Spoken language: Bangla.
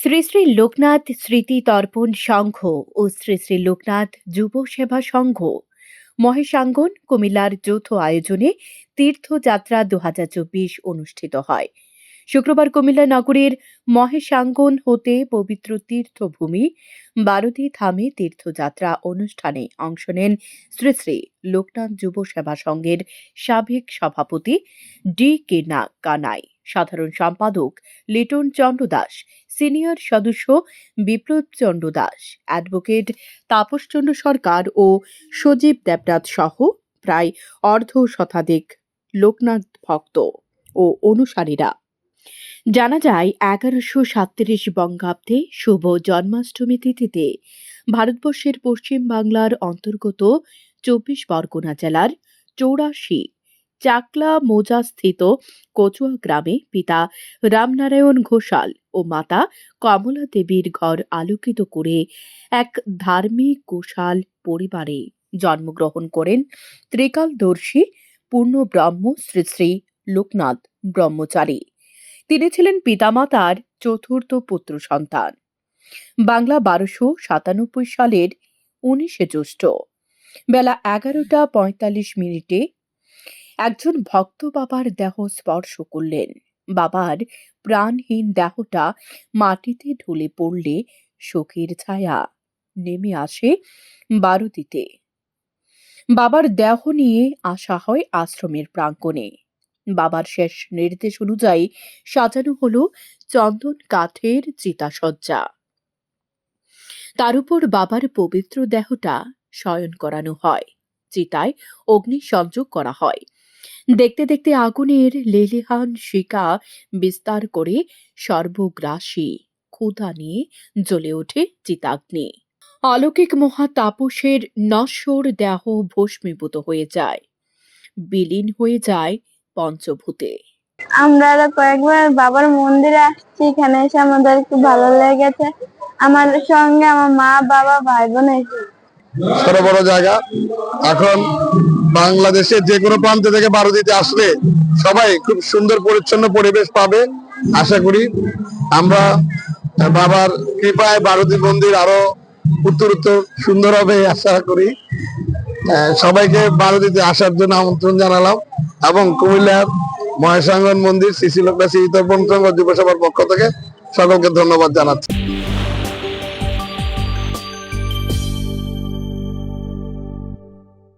শ্রী শ্রী লোকনাথ স্মৃতি তর্পণ সংঘ ও শ্রী শ্রী লোকনাথ যুব সেবা সংঘ মহেশাঙ্গন, কুমিল্লার যৌথ আয়োজনে তীর্থযাত্রা দু হাজার চব্বিশ অনুষ্ঠিত হয়। শুক্রবার কুমিল্লা নগরীর মহেশাঙ্গন হতে পবিত্র তীর্থভূমি বারতি থামে তীর্থযাত্রা অনুষ্ঠানে অংশ নেন শ্রী শ্রী লোকনাথ যুব সেবা সংঘের সাবেক সভাপতি ডি কে না কানাই সাধারণ সম্পাদক লিটন চন্দ্র দাস, সিনিয়র সদস্য বিপ্লব চন্দ্র দাস, অ্যাডভোকেট তাপসচন্দ্র সরকার ও সজীব দেবনাথ সহ প্রায় অর্ধ শতাধিক লোকনাথ ভক্ত ও অনুসারীরা। জানা যায়, এগারোশো সাতত্রিশ বঙ্গাব্দে শুভ জন্মাষ্টমী তিথিতে ভারতবর্ষের পশ্চিম বাংলার অন্তর্গত চব্বিশ পরগনা জেলার চৌরাশি চাকলা মোজা স্থিত কচুয়া গ্রামে পিতা রামনারায়ণ ঘোষাল ও মাতা কমলা দেবীর ঘর আলোকিত করে এক ধার্মিক গোশাল পরিবারে জন্মগ্রহণ করেন। ত্রিকালদর্শী পূর্ণ ব্রহ্ম শ্রী শ্রী লোকনাথ ব্রহ্মচারী। তিনি ছিলেন পিতামাতার চতুর্থ পুত্র সন্তান। বাংলা বারোশো সাতানব্বই সালের উনিশে জ্যৈষ্ঠ। বেলা এগারোটা পঁয়তাল্লিশ মিনিটে একজন ভক্ত বাবার দেহ স্পর্শ করলেন। বাবার প্রাণহীন দেহটা মাটিতে ঢলে পড়লে শোকের ছায়া নেমে আসে বারুতিতে বাবার দেহ নিয়ে আসা হয় আশ্রমের প্রাঙ্গণে। বাবার শেষ নির্দেশ অনুযায়ী সাজানো হলো চন্দন কাঠের চিতাসজ্জা। তার উপর বাবার পবিত্র দেহটা শয়ন করানো হয়। চিতায় অগ্নি সংযোগ করা হয়। দেখতে দেখতে আগুনের লেলিহান শিকা বিস্তার করে সর্বগ্রাসী ক্ষুধা নিয়ে জ্বলে ওঠে চিতাগ্নি। অলৌকিক মহা তাপসের নশ্বর দেহ ভস্মীভূত হয়ে যায় বিলীন হয়ে যায় পঞ্চভূতে। আমরা কয়েকবার বাবার মন্দিরে আসছি এখানে এসে আমাদের খুব ভালো লেগেছে। আমার সঙ্গে আমার মা বাবা ভাই বোন ছোট বড় জায়গা। এখন বাংলাদেশের যে কোনো প্রান্ত থেকে বারোদিতে আসলে সবাই খুব সুন্দর পরিচ্ছন্ন পরিবেশ পাবে। আশা করি আমরা বাবার কৃপায় বারোদি মন্দির আরও উত্তর উত্তর সুন্দর হবে আশা করি। সবাইকে বারোদিতে আসার জন্য আমন্ত্রণ জানালাম এবং কুমিল্লার মহেশাঙ্গন মন্দির শ্রী শ্রী লোকনাথ শ্রী তর্পণ সংঘ যুবসভার পক্ষ থেকে সকলকে ধন্যবাদ জানাচ্ছি।